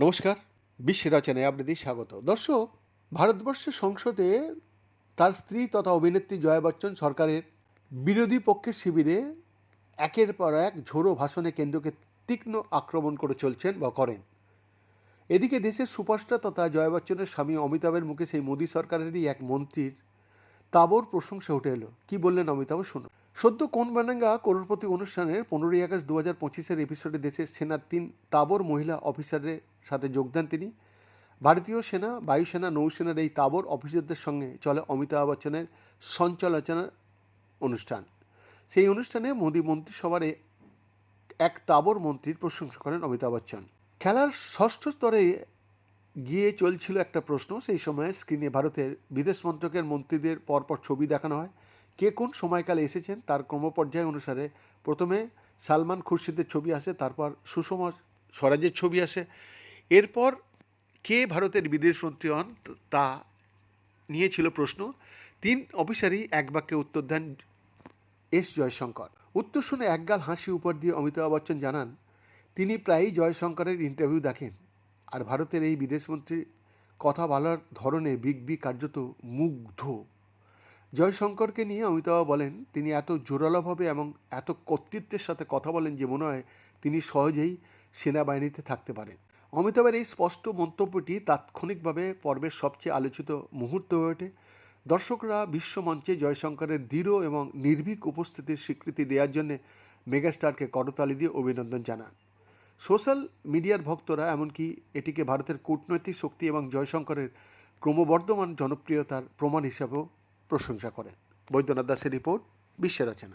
নমস্কার, বিশ্ব রচনায় আপনাদের স্বাগত। দর্শক ভারতবর্ষের সংসদে তার স্ত্রী তথা অভিনেত্রী জয়া বচ্চন সরকারের বিরোধী পক্ষের শিবিরে একের পর এক ঝোড়ো ভাষণে কেন্দ্রকে তীক্ষ্ণ আক্রমণ করে চলছেন বা করেন। এদিকে দেশের সুপারস্টার তথা জয়া বচ্চনের স্বামী অমিতাভের মুখে সেই মোদী সরকারেরই এক মন্ত্রীর তাবর প্রশংসা উঠে এলো। কি বললেন অমিতাভ? শুনুন। সদ্য কোন বানাঙ্গা করোড়পতি অনুষ্ঠানের পনেরোই আগস্ট দু হাজার পঁচিশের এপিসোডে দেশের সেনার তিন তাবর মহিলা অফিসারের সাথে যোগ দেন তিনি। ভারতীয় সেনা বায়ুসেনা নৌসেনার এই তাবর অফিসারদের সঙ্গে চলে অমিতাভ বচ্চনের সঞ্চালচনা অনুষ্ঠান। সেই অনুষ্ঠানে মোদী মন্ত্রিসভার এক তাবর মন্ত্রীর প্রশংসা করেন অমিতাভ বচ্চন। খেলার ষষ্ঠ স্তরে গিয়ে চলছিল একটা প্রশ্ন, সেই সময় স্ক্রিনে ভারতের বিদেশ মন্ত্রকের মন্ত্রীদের পরপর ছবি দেখানো হয়। কে কোন সময়কালে এসেছেন তার ক্রমপর্যায় অনুসারে প্রথমে সালমান খুরশিদের ছবি আসে, তারপর সুষমা স্বরাজের ছবি আসে। এরপর কে ভারতের বিদেশমন্ত্রী হন তা নিয়েছিল প্রশ্ন। তিন অফিসারই এক বাক্যে উত্তর দেন এস জয়শঙ্কর। উত্তর শুনে একগাল হাসি উপর দিয়ে অমিতাভ বচ্চন জানান, তিনি প্রায়ই জয়শঙ্করের ইন্টারভিউ দেখেন। আর ভারতের এই বিদেশমন্ত্রী কথা বলার ধরনে বিগ বি কার্যত মুগ্ধ। জয়শঙ্করকে নিয়ে অমিতাভ বলেন, তিনি এত জোরালোভাবে এবং এত কর্তৃত্বের সাথে কথা বলেন যে মনে হয় তিনি সহজেই সেনাবাহিনীতে থাকতে পারেন। অমিতাভের এই স্পষ্ট মন্তব্যটি তাৎক্ষণিকভাবে পর্বের সবচেয়ে আলোচিত মুহূর্ত হয়ে ওঠে। দর্শকরা বিশ্বমঞ্চে জয়শঙ্করের দৃঢ় এবং নির্ভীক উপস্থিতির স্বীকৃতি দেওয়ার জন্য মেগাস্টারকে করতালি দিয়ে অভিনন্দন জানান। সোশ্যাল মিডিয়ার ভক্তরা, এমনকি এটিকে ভারতের কূটনৈতিক শক্তি এবং জয়শঙ্করের ক্রমবর্ধমান জনপ্রিয়তার প্রমাণ হিসাবেও প্রশংসা করেন। বৈদ্যনাথ দাসের রিপোর্ট বিশ্বের রচনা